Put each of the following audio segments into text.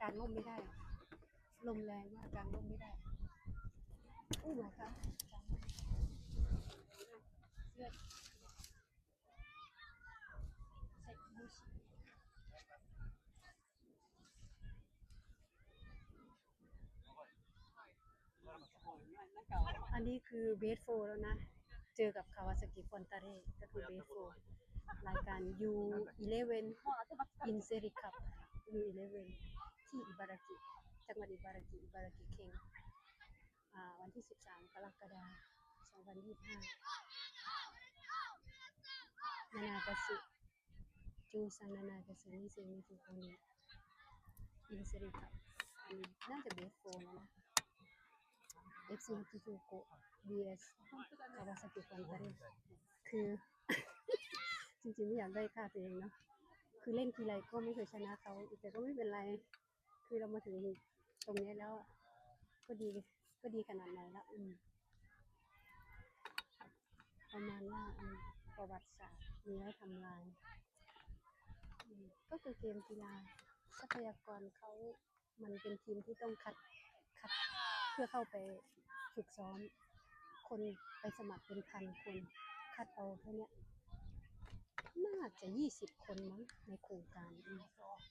กางร่มไม่ได้อลมแรงมากกางร่มไม่ได้อู้หมาคะกางร่มเสื้อใส่บูชอันนี้คือเบสโฟแล้วนะ เจอกับคาวาซากิฟอนตาเร่ก็คือเบสโฟรายการ U11 อินเซริคับ U11 ที่อิบารากิจังหวัดอิบารากิอิบารากิเคงอ่าวันที่ 13 กรกฎาคม2025นานากาสึจูซังนานากาสึนิเซมิฟุโคนิอินเซริคับอันนี้น่าจะเบสโฟแล้วนะ FC ฮัจิจูโกะ BS คาวาซากิฟอนตาเร่คือ จริงๆไม่อยากได้ค่าตัวเองเนาะคือเล่นทีไรก็ไม่เคยชนะเขาแต่ก็ไม่เป็นไร คือเรามาถึงตรงนี้แล้วก็ดีก็ดีขนาดไหนแล้วอืมประมาณว่าอืมประวัติศาสตร์มีไว้ทำลาย ก็คือเกมกีฬาทรัพยากรเขามันเป็นทีมที่ต้องคัดคัดเพื่อเข้าไปฝึกซ้อม คนไปสมัครเป็นพันคน คัดเอาเท่านี้ น่าจะยี่สิบคนมั้งในโครงการ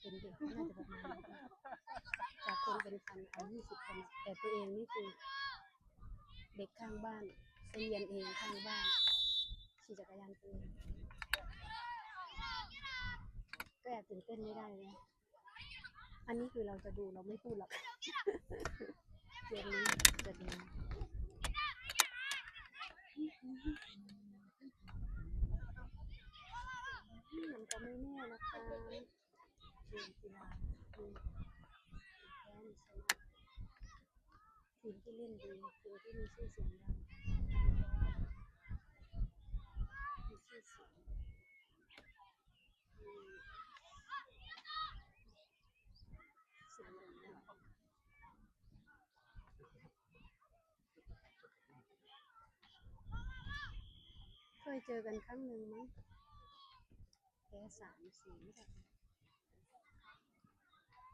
เป็นเด็กน่าจะประมาณนั้นจากคนเป็นพันเอายี่สิบคนอะแต่ตัวเองนี่คือเด็กข้างบ้านไปเรียนเองข้างบ้านขี่จักรยานไปเองก็แอบตื่นเต้นไม่ได้เลยอันนี้คือเราจะดูเราไม่พูดหรอกเกมนี้จะดู มันก็ไม่แน่นะคะเกมกีฬาคือแพ้หรือชนะทีมที่เล่นดีทีมที่มีชื่อเสียงดังมีชื่อเสียงเสียงดังเคยเจอกันครั้งหนึ่งมั้ง แพ้สามศูนย์ค่ะ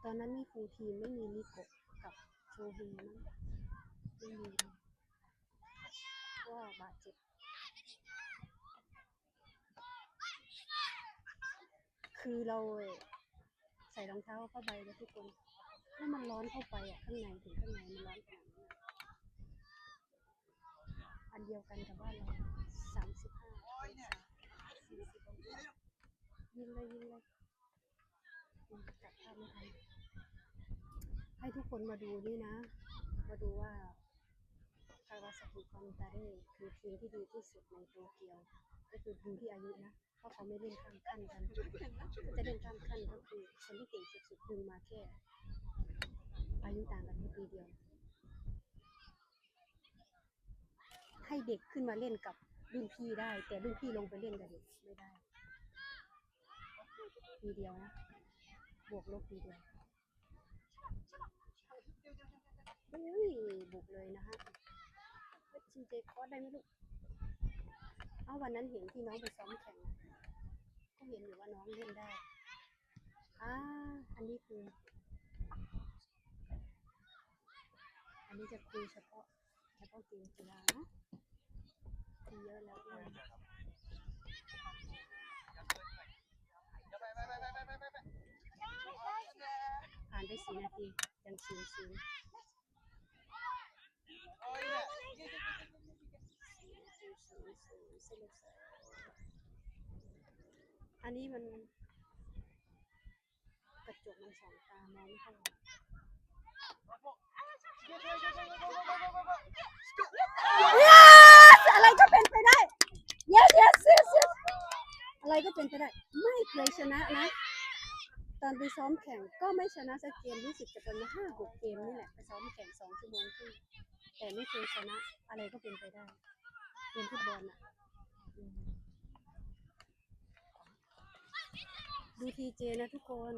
ตอนนั้นมีฟูทีมไม่มีลิโกะกับโชเฮมั้งไม่มีเลยว่าบาดเจ็บคือเราใส่รองเท้าผ้าใบแล้วทุกคนแล้วมันร้อนเข้าไปอะข้างในถึงข้างในมันร้อนขนาดนั้นอันเดียวกันกับบ้านเราสามสิบห้าสี่สิบอง ยิงเลยยิงเลยจับภาพไม่ทันให้ทุกคนมาดูนี่นะ มาดูว่าคาวาซากิคอนตาเร่คือทีมที่ดีที่สุดในโตเกียว ก็คือดูที่อายุนะ เพราะเขาไม่เล่นข้ามขั้นกัน จะเล่นข้ามขั้นก็คือคนที่เก่งสุดๆดึงมาแค่ อายุต่างกันแค่ปีเดียว ให้เด็กขึ้นมาเล่นกับรุ่นพี่ได้ แต่รุ่นพี่ลงไปเล่นกับเด็กไม่ได้ ปีเดียวนะ บวกลบปีเดียวอุ้ยบุกเลยนะฮะชินเจคอสได้ไหมลูก เอาวันนั้นเห็นที่น้องไปซ้อมแข่ง ก็เห็นอยู่ว่าน้องเล่นได้ อ่า อันนี้คือ อันนี้จะคุยเฉพาะเฉพาะเกมกีฬาเนาะคุยเยอะแล้วด้วย ผ่านไปสี่นาทียังศูนย์ศูนย์อันนี้มันกระจกมันสองตามองไม่ค่อยเห็น Yes อะไรก็เป็นไปได้ yes yes yes yes อะไรก็เป็นไปได้ ไม่เคยชนะนะ ตอนไปซ้อมแข่งก็ไม่ชนะสักเกมรู้สึกจะเป็นห้าหกเกมนี่แหละไปซ้อมแข่งสองชั่วโมงครึ่งแต่ไม่เคยชนะ อะไรก็เป็นไปได้เกมฟุตบอลอะดูทีเจนะทุกคน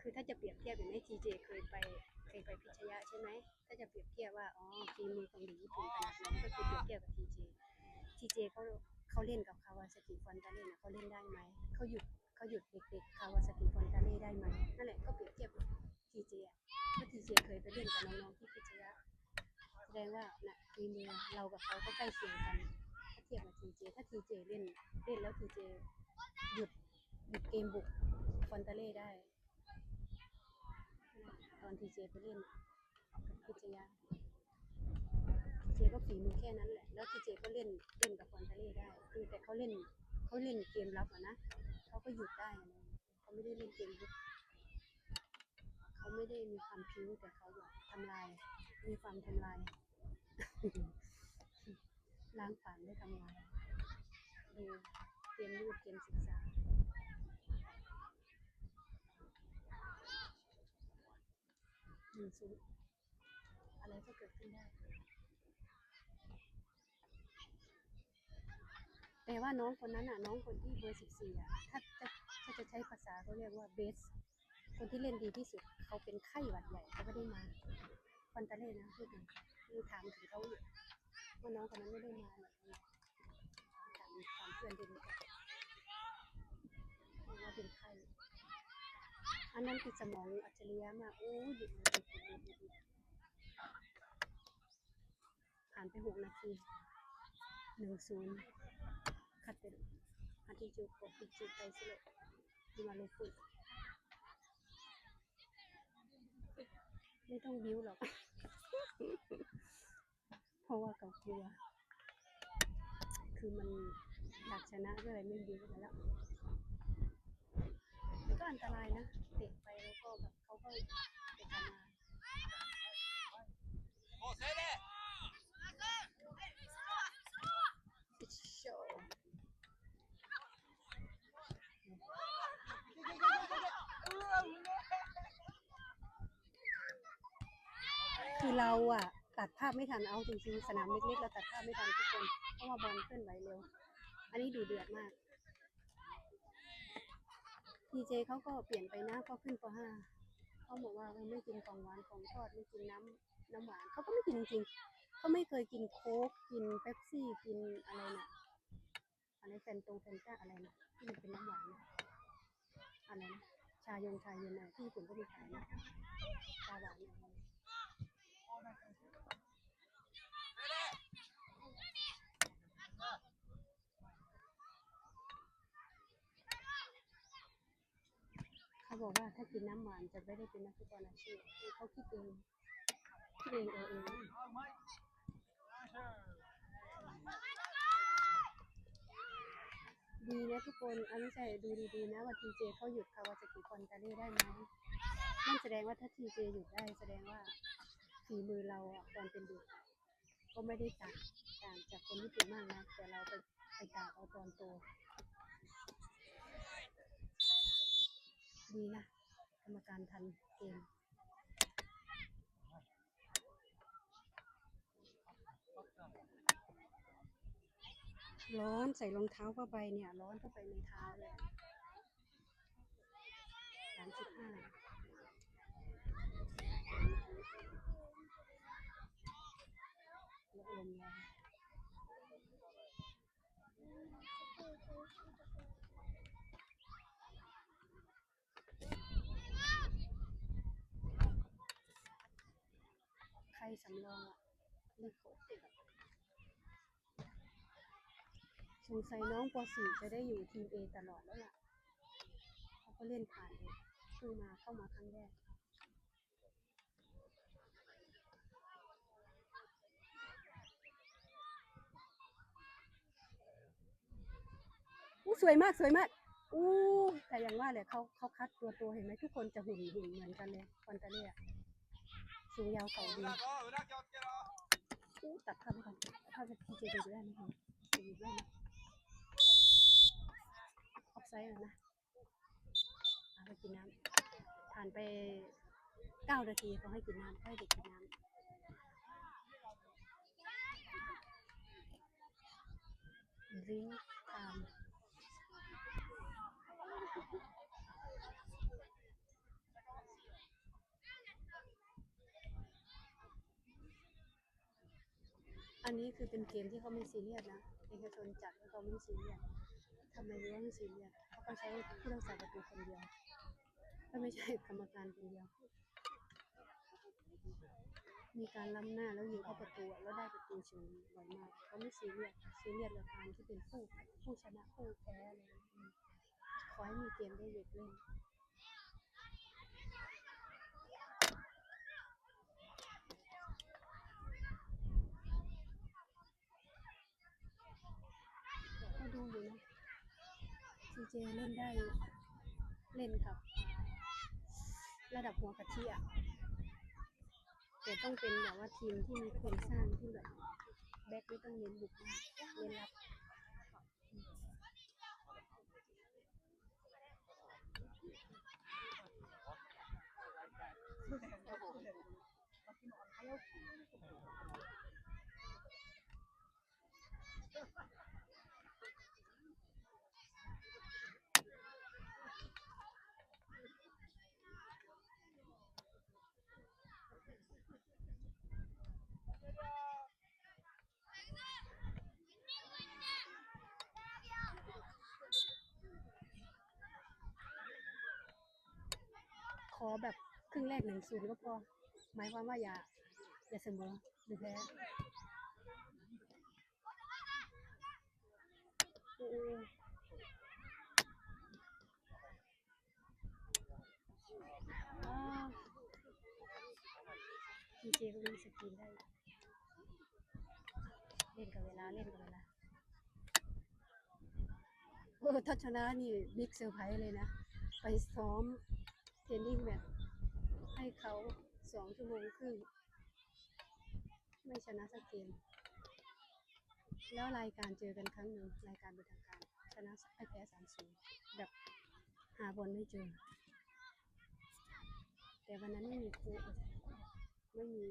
คือถ้าจะเปรียบเทียบอย่างนี้ทีเจเคยไปเคยไปพิชยะใช่ไหมถ้าจะเปรียบเทียบว่าอ๋อฝีมือของเด็กญี่ปุ่นขนาดไหนก็คือเปรียบเทียบกับทีเจทีเจเขาเขาเล่นกับคาวาซากิฟอนตาเล่นะเขาเล่นได้ไหมเขาหยุด เขาหยุดเด็กๆคาวาซากิฟอนตาเล่ได้ไหมนั่นแหละก็เปรียบเทียบกับนกับน้องๆที่พิชยะแสดงว่าน่ะทีมือเรากับเขาก็ใกล้เคียงกัน ถ้าเทียบกับทีเจถ้าทีเจเล่นเล่นแล้วทีเจหยุดหยุดเกมบุกฟอนตาเล่ได้ ตอนทีเจไปเล่นกับพิชยะทีเจก็ฝีมือแค่นั้นแหละแล้วทีเจก็เล่นเล่นกับฟอนตาเล่ได้คือแต่เขาเล่นเขาเล่นเกมรับอะนะ เขาก็หยุดได้นะเขาไม่ได้เล่นเกมบุกเขาไม่ได้มีความพิ้วแต่เขาแบบทำลาย มีความทำลาย ล้างผ่านด้ทำลายดูเกมรูปเกมศึกษาหนึ่งศูนย์อะไรก็เกิดขึ้นได้ แต่ว่าน้องคนนั้นอะน้องคนที่เบอร์สิบสี่อะถ้าจะถ้าจะใช้ภาษาเขาเรียกว่าเบส คนที่เล่นดีที่สุด เขาเป็นไข้หวัดใหญ่เขาไม่ได้มาคอนตาเล่นะพูดถึงคือถามถึงเขาอยู่ว่าน้องคนนั้นไม่ได้มาหรอกถามถามเพื่อนดีรู้จักว่าเป็นไข้อันนั้นคือสมองอัจฉริยะมากโอ้ยหยุดหยุดหยุดหยุดหยุดผ่านไปหกนาทีหนึ่งศูนย์ คัดเต็มฮัตติจูกบปิจูไปสิเลยดีมาเลยฟุตไม่ต้องบิ้วหรอก เพราะว่าเขากลัว คือมันอยากชนะก็เลยไม่บิ้วกันแล้วมันก็อันตรายนะเตะไปแล้วก็แบบเขาก็ไปทำงานโชว์ คือเราอะ ตัดภาพไม่ทันเอาจริงๆสนามเล็กๆเราตัดภาพไม่ทันทุกคนเพราะว่าบอลเคลื่อนไหวเร็ว อันนี้ดูเดือดมากทีเจเขาก็เปลี่ยนไปนะพอขึ้นป .5 เขาบอกว่าไม่กินของหวานของทอดไม่กินน้ำน้ำหวานเขาก็ไม่กินจริงๆเขาไม่เคยกินโค้กกินเป๊ปซี่กินอะไรน่ะอะไรแฟนตรงแฟนต้าอะไรนะที่มันเป็นน้ำหวานนะอะไรนะชายงชาเย็นอะไรที่ญี่ปุ่นก็มีขายนะชาหวานอะไร เขาบอกว่าถ้ากินน้ำหวานจะไม่ได้เป็นนักฟุตบอลอาชีพเขาคิดเองคิดเองเออเองดีนะทุกคนอันไม่ใช่ดูดีๆนะว่าทีเจเขาหยุดคาวาซากิคอนตาเล่ได้ไหมนั่นแสดงว่าถ้าทีเจหยุดได้แสดงว่า ฝีมือเราอะตอนเป็นเด็กก็ไม่ได้ต่างต่างจากคนญี่ปุ่นมากนะแต่เราไปไปต่างเอาตอนโตดีนะกรรมการทันเกมร้อนใส่รองเท้าผ้าใบเนี่ย ร้อนเข้าไปในเท้าเลยสามสิบห้า ลมแรงใครสำรองอะลิโกสงสัยน้องป .4 จะได้อยู่ทีม A ตลอดแล้วล่ะ เขาก็เล่นผ่านเลยเพิ่งมาเข้ามาครั้งแรก สวยมากสวยมากอู้แต่อย่างว่าแหละเขาเขาคัดตัวตัวเห็นไหมทุกคนจะหุ่นหุ่นเหมือนกันเลยคอนตาเล่สูงยาวเข่าดีอู้ตัดภาพไปก่อนตัดภาพไปทีเจดูได้ไหมคะดูได้ไหมออฟไซด์นะเอาไปกินน้ำผ่านไปเก้านาทีเขาให้กินน้ำให้เด็กกินน้ำ drink time อันนี้คือเป็นเกมที่เขาไม่ซีเรียสนะเอกชนจัดแล้วเขาไม่ซีเรียสทำไมรู้ว่าไม่ซีเรียสเขาก็ใช้ผู้รักษาประตูคนเดียวถ้าไม่ใช่กรรมการคนเดียว มีการล้ำหน้าแล้วยิงเข้าประตูแล้วได้ประตูเฉยบ่อยมากเขาไม่ซีเรียสซีเรียสกับการที่เป็นผู้ผู้ชนะผู้แพ้อะไรข้อืมขอให้มีเกมได้เด็กเล่น ก็ดู อยู่นะซีเจเล่นได้เล่นกับ ระดับหัวกะทิอะแต่ต้องเป็นแบบว่าทีมที่มีโครงสร้างที่แบบแบ็คไม่ต้องเน้นบุกมากเน้นรับ ขอแบบครึ่งแรกหนึ่งศูนย์ก็พอ หมายความว่าอย่า อย่าเสมอหรือแพ้โอ้โหอ้าวพีเจก็มีสกินได้ เล่นกับเวลาเล่นกับเวลาโอ้ถ้าชนะนี่บิ๊กเซอร์ไพรส์เลยนะ ไปซ้อม เทรนนิ่งแบบให้เขาสองชั่วโมงครึ่ง ไม่ชนะสักเกม แล้วรายการเจอกันครั้งหนึ่งรายการเป็นทางการ ชนะไอแพ้สามศูนย์แบบหาบอลไม่เจอ แต่วันนั้นไม่มีครูไม่มี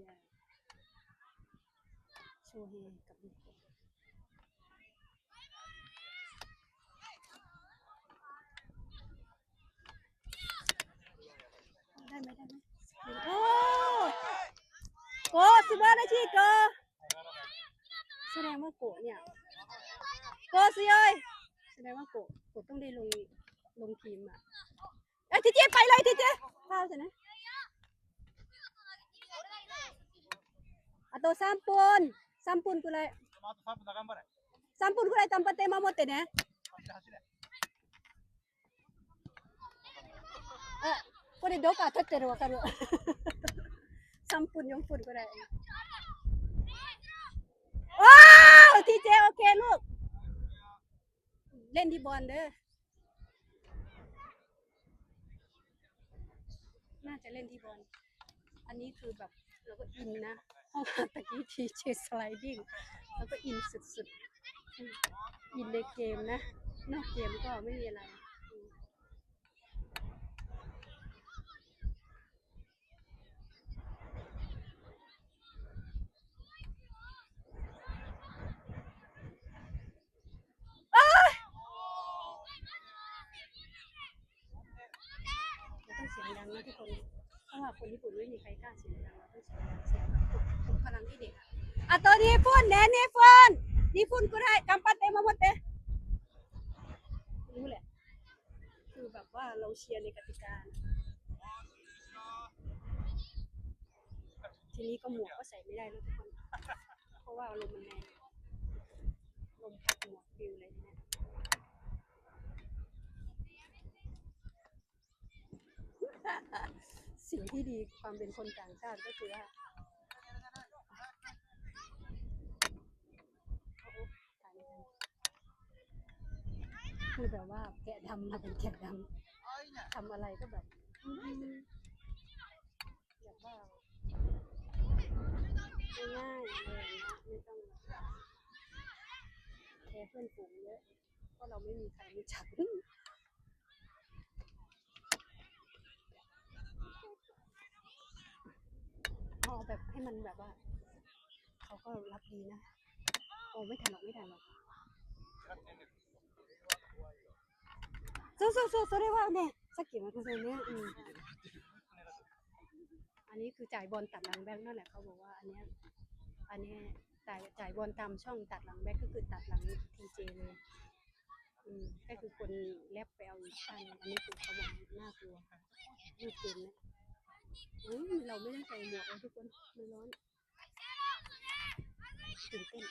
โชเฮกับบิ๊ก ได้ไหมได้ไหมโอ้โกสิบห้านาทีโกแสดง ว่าโกเนี่ยโกสิเอ้ยแสดงว่าโกโกต้องได้ลงลงทีมอ่ะเอ้ยทีเจไปเลยทีเจเข้าใช่ไหมあと3分3分くらいあと3分だ頑張れ。 3分くらい短パンで守ってね走れ走れ。あこれどこ当たってるわかる3分4分くらい ว้าวทีเจโอเคลูก เล่นที่บอลเด้อ น่าจะเล่นที่บอล อันนี้คือแบบเราก็อินนะห้องตะกี้ทีเจสไลดิ้งแล้วก็อินสุดๆ อินในเกมนะ นอกเกมก็ไม่มีอะไรอืม เราต้องเสียงดังนะทุกคน เพราะว่า คนญี่ปุ่นไม่มีใครกล้าเสียงดังเราต้องเสียงดังเสียงแบบปลุกปลุกพลังที่เด็กอะอะตัวนี้พุ่นแน่นี่พุ่นนี่พุ่นกูได้กำปั้นเตะมาหมดเตะรู้แหละ คือแบบว่าเราเชียร์ในกติกาทีนี้ก็หมวกก็ใส่ไม่ได้แล้วทุกคน เพราะว่าลมมันแรงลมพัดหมวกฟิวเลยเนี่ย สิ่งที่ดีความเป็นคนต่างชาติก็คือว่าคือแบบว่าแกะดำมาเป็นแกะดำทำอะไรก็แบบอืมแบบว่าง่ายเงี้ยไม่ต้องแบบแคร์เพื่อนฝูงเยอะเพราะเราไม่มีใครรู้จัก เอา แบบให้มันแบบว่า เขาก็รับดีนะ โอ้ไม่ทันหรอกไม่ทันหรอกそうそうそうそれはねさっきのことねอืมอันนี้คือจ่ายบอลตัดหลังแบ็คนั่นแหละเขาบอกว่าอันเนี้ยอันเนี้ยจ่ายจ่ายบอลตามช่องตัดหลังแบ็คก็คือตัดหลังทีเจเลย อืมก็คือคนแลบไปเอาอีกอันหนึ่งอันนี้คือเขาบอกน่ากลัวลูกเกมนะ เฮ้ยเราไม่ได้ใส่หมวกเลยทุกคนมันร้อน ตื่นเต้น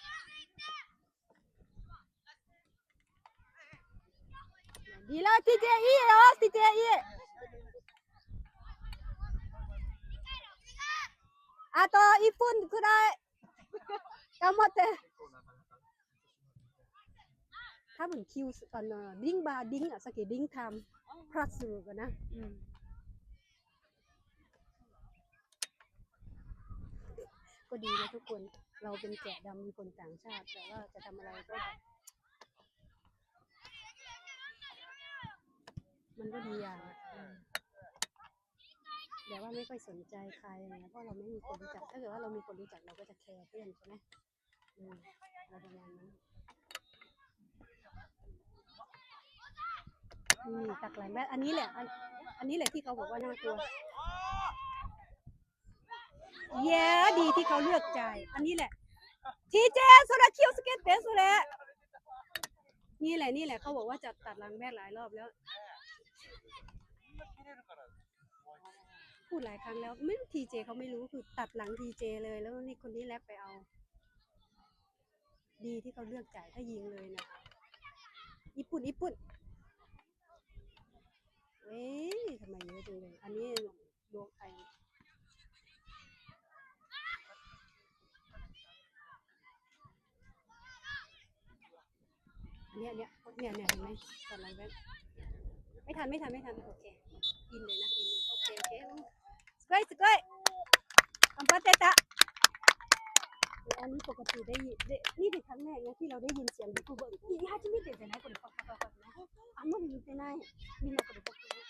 ดีแล้วทีเจอีเหรอทีเจอีあと1分くらい頑張って多分キウスあのディンバーディンあさっきディンタムプラスするかなうん ก็ดีนะทุกคน เราเป็นแกะดำมีคนต่างชาติ แต่ว่าจะทำอะไรก็แบบมันก็ดีอย่างอะแต่ว่าไม่ค่อยสนใจใครอะไรเงี้ยเพราะเราไม่มีคนรู้จัก ถ้าเกิดว่าเรามีคนรู้จักเราก็จะแคร์เพื่อนใช่ไหมอืมเราประมาณนั้นนี่ตักหลแม่อันนี้แหละ อันอันนี้แหละที่เขาบอกว่าน่ากลัว เย้ดีที่เขาเลือกใจ อันนี้แหละ ทีเจโซดาคิวสเก็ตเตสแหละนี่แหละนี่แหละเขาบอกว่าจะตัดรังแม่หลายรอบแล้ว พูดหลายครั้งแล้วไม่ทีเจเขาไม่รู้คือตัดหลังทีเจเลยแล้วนี่คนนี้แลบไปเอา ดีที่เขาเลือกจ่ายถ้ายิงเลยนะญี่ปุ่นญี่ปุ่นเว้ยทำไมเยอะจังเลยอันนี้ดวงไออันเนี้ยเนี่ย กดไลค์ไว้ไม่ทันไม่ทันไม่ทันโอเคอินเลยนะอินโอเคโอเคสกุยสกุยอัมพัตเตตะอันนี้ปกติได้ยินนี่เป็นครั้งแรกนะที่เราได้ยินเสียงยูทูบเบอร์อีกห้าที่ไม่เด็ดเลยนะคนปักปักนะอันนี้ไม่ได้ยินเลยนะมีนาคนปกติ